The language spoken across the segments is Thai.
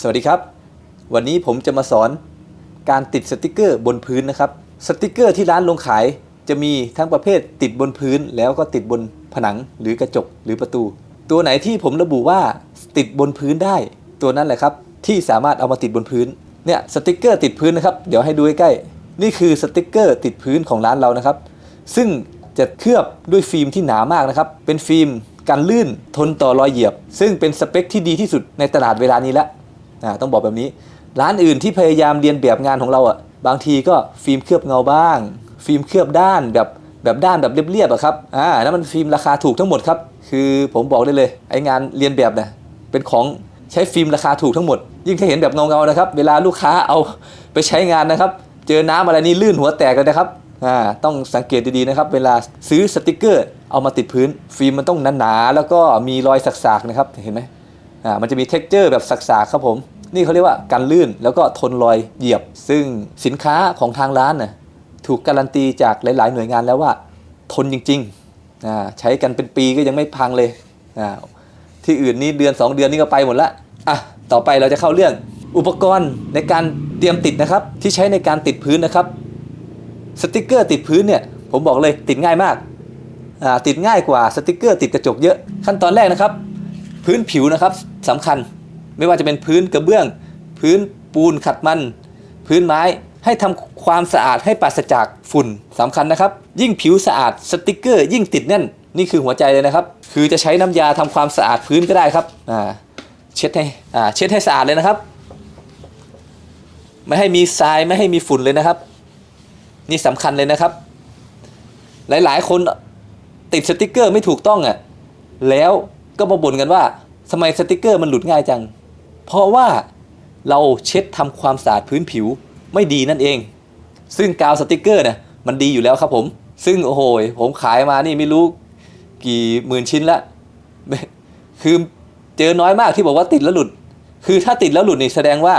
สวัสดีครับ วันนี้ผมจะมาสอนการติดสติกเกอร์บนพื้นนะครับ สติกเกอร์ที่ร้านลงขายจะมีทั้งประเภทติดบนพื้น แล้วก็ติดบนผนังหรือกระจกหรือประตู ตัวไหนที่ผมระบุว่าติดบนพื้นได้ ตัวนั้นแหละครับที่สามารถเอามาติดบนพื้นเนี่ยสติกเกอร์ติดพื้นนะครับเดี๋ยวให้ดูใใกล้ๆนี่คือสติกเกอร์ติดพื้นของร้านเรานะครับ ซึ่งจะเคลือบด้วยฟิล์มที่หนามากนะครับเป็นฟิล์มกันลื่นทนต่อรอยเหยียบ ซึ่งเป็นสเปคที่ดีที่สุดในตลาดเวลานี้แล้ว ต้องบอกแบบนี้ ร้านอื่นที่พยายามเรียนแบบงานของเราอะบางทีก็ฟิล์มเคลือบเงาบ้าง ฟิล์มเคลือบด้านแบบแบบด้านแบบเรียบๆอะครับอ่านั่นมันฟิล์มราคาถูกทั้งหมดครับ คือผมบอกได้เลยไอ้งานเรียนแบบเนี่ยเป็นของใช้ฟิล์มราคาถูกทั้งหมด ยิ่งถ้าเห็นแบบเงาๆนะครับ เวลาลูกค้าเอาไปใช้งานนะครับ เจอน้ำอะไรนี่ลื่นหัวแตกเลยนะครับอ่าต้องสังเกตดีๆนะครับ เวลาซื้อสติกเกอร์ เอามาติดพื้น ฟิล์มมันต้องหนาๆแล้วก็มีรอยสักๆนะครับเห็นไหมอ่ามันจะมีเท็กเจอร์แบบสักๆครับผม นี่เขาเรียกว่ากันลื่นแล้วก็ทนรอยเหยียบ ซึ่งสินค้าของทางร้านน่ะถูกการันตีจากหลาย ๆ หน่วยงานแล้วว่า ทนจริงๆ ใช้กันเป็นปีก็ยังไม่พังเลยที่อื่นนี่เดือน 2 เดือนนี่ก็ไปหมดละอะต่อไปเราจะเข้าเรื่องอุปกรณ์ในการเตรียมติดนะครับ ที่ใช้ในการติดพื้นนะครับสติกเกอร์ติดพื้นเนี่ยผมบอกเลยติดง่ายมากติดง่ายกว่าสติกเกอร์ติดกระจกเยอะขั้นตอนแรกนะครับ พื้นผิวนะครับสำคัญ ไม่ว่าจะเป็นพื้นกระเบื้อง พื้นปูนขัดมัน พื้นไม้ให้ทำความสะอาดให้ปราศจากฝุ่นสำคัญนะครับ ยิ่งผิวสะอาดสติกเกอร์ ยิ่งติดแน่น นี่คือหัวใจเลยนะครับ คือจะใช้น้ำยาทำความสะอาดพื้นก็ได้ครับอ่าเช็ดให้อ่าเช็ดให้สะอาดเลยนะครับ ไม่ให้มีทรายไม่ให้มีฝุ่นเลยนะครับ นี่สำคัญเลยนะครับ หลายๆ คนติดสติกเกอร์ไม่ถูกต้องอะแล้วก็มาบ่นกันว่าทำไมสติกเกอร์มันหลุดง่ายจัง เพราะว่าเราเช็ดทำความสะอาดพื้นผิวไม่ดีนั่นเอง ซึ่งกาวสติกเกอร์เนี่ยมันดีอยู่แล้วครับผม ซึ่งโอ้โหผมขายมานี่ไม่รู้กี่หมื่นชิ้นละคือเจอน้อยมากที่บอกว่าติดแล้วหลุด คือถ้าติดแล้วหลุดนี่แสดงว่า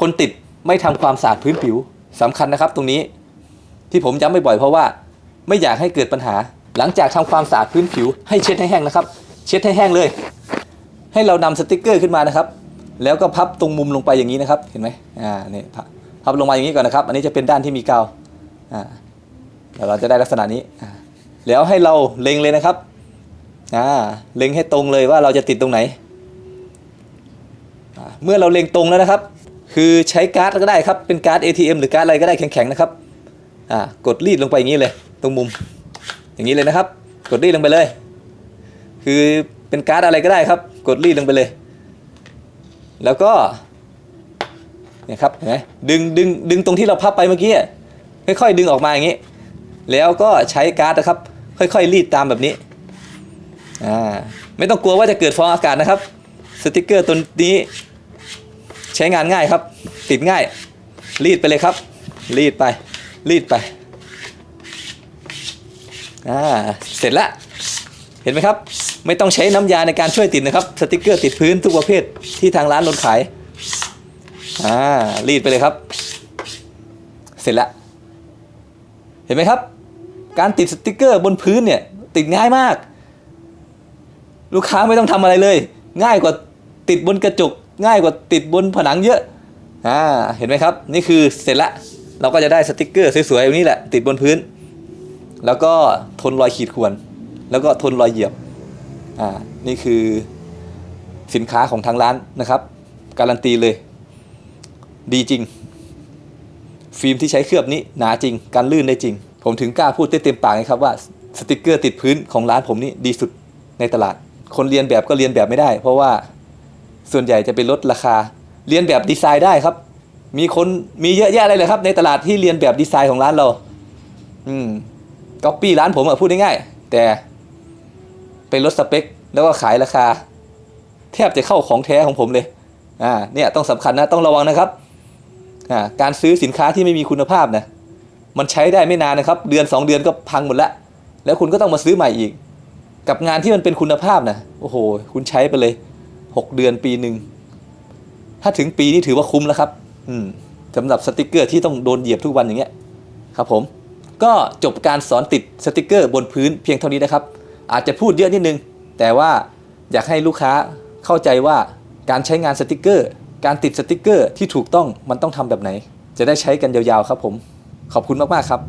คนติดไม่ทำความสะอาดพื้นผิวสำคัญนะครับ ตรงนี้ที่ผมย้ำบ่อยๆเพราะว่าไม่อยากให้เกิดปัญหา หลังจากทำความสะอาดพื้นผิว ให้เช็ดให้แห้งนะครับ เช็ดให้แห้งเลย ให้เรานำสติกเกอร์ขึ้นมานะครับ แล้วก็พับตรงมุมลงไปอย่างนี้นะครับ เห็นไหมอ่านี่พับลงมาอย่างนี้ก่อนนะครับ อันนี้จะเป็นด้านที่มีกาวอ่าเดี๋ยวเราจะได้ลักษณะนี้อ่าแล้วให้เราเล็งเลยนะครับอ่าเล็งให้ตรงเลยว่าเราจะติดตรงไหนอ่าเมื่อเราเล็งตรงแล้วนะครับ คือใช้การ์ดก็ได้ครับ เป็นการ์ด ATM หรือการ์ดอะไรก็ได้แข็งๆนะครับอ่ากดรีดลงไปอย่างนี้เลย ตรงมุม อย่างนี้เลยนะครับ กดรีดลงไปเลย คือเป็นการ์ดอะไรก็ได้ครับ กดรีดลงไปเลย แล้วก็เนี่ยครับเห็นไหมดึงดึงดึงตรงที่เราพับไปเมื่อกี้ค่อยๆดึงออกมาอย่างนี้ แล้วก็ใช้การ์ดนะครับ ค่อยๆรีดตามแบบนี้อ่าไม่ต้องกลัวว่าจะเกิดฟองอากาศนะครับ สติกเกอร์ตัวนี้ใช้งานง่ายครับ ติดง่าย รีดไปเลยครับ รีดไป รีดไปอ่าเสร็จแล้วเห็นไหมครับ ไม่ต้องใช้น้ำยาในการช่วยติดนะครับสติกเกอร์ติดพื้นทุกประเภทที่ทางร้านลนขายอ่ารีดไปเลยครับ เสร็จแล้วเห็นไหมครับ การติดสติกเกอร์บนพื้นเนี่ยติดง่ายมาก ลูกค้าไม่ต้องทำอะไรเลย ง่ายกว่าติดบนกระจก ง่ายกว่าติดบนผนังเยอะอ่าเห็นไหมครับ นี่คือเสร็จละเราก็จะได้สติกเกอร์สวยๆแบบนี้แหละ ติดบนพื้น แล้วก็ทนรอยขีดข่วน แล้วก็ทนรอยเหยียบ อ่านี่คือสินค้าของทางร้านนะครับ การันตีเลย ดีจริง ฟิล์มที่ใช้เคลือบนี้หนาจริงการลื่นได้จริง ผมถึงกล้าพูดได้เต็มปากเลยครับว่าสติกเกอร์ติดพื้นของร้านผมนี่ดีสุดในตลาด คนเรียนแบบก็เรียนแบบไม่ได้ เพราะว่าส่วนใหญ่จะเป็นลดราคา เรียนแบบดีไซน์ได้ครับ มีคนมีเยอะแยะเลยเลยครับ ในตลาดที่เรียนแบบดีไซน์ของร้านเรา อืมก๊อปปี้ร้านผมอะพูดง่ายๆแต่ เป็นลดสเปค แล้วก็ขายราคา แทบจะเข้าของแท้ของผมเลยอ่าเนี่ยต้องสำคัญนะต้องระวังนะครับอ่าการซื้อสินค้าที่ไม่มีคุณภาพนะมันใช้ได้ไม่นานนะครับ เดือนสองเดือนก็พังหมดละแล้วคุณก็ต้องมาซื้อใหม่อีก กับงานที่มันเป็นคุณภาพนะโอ้โห คุณใช้ไปเลยหกเดือนปีหนึ่งถ้าถึงปีนี่ถือว่าคุ้มแล้วครับ อืมสำหรับสติกเกอร์ที่ต้องโดนเหยียบทุกวันอย่างเงี้ยครับผมก็จบการสอนติดสติกเกอร์บนพื้นเพียงเท่านี้นะครับ อาจจะพูดเยอะนิดนึง แต่ว่าอยากให้ลูกค้าเข้าใจว่าการใช้งานสติกเกอร์ การติดสติกเกอร์ที่ถูกต้องมันต้องทำแบบไหน จะได้ใช้กันยาวๆครับผม ขอบคุณมากๆครับ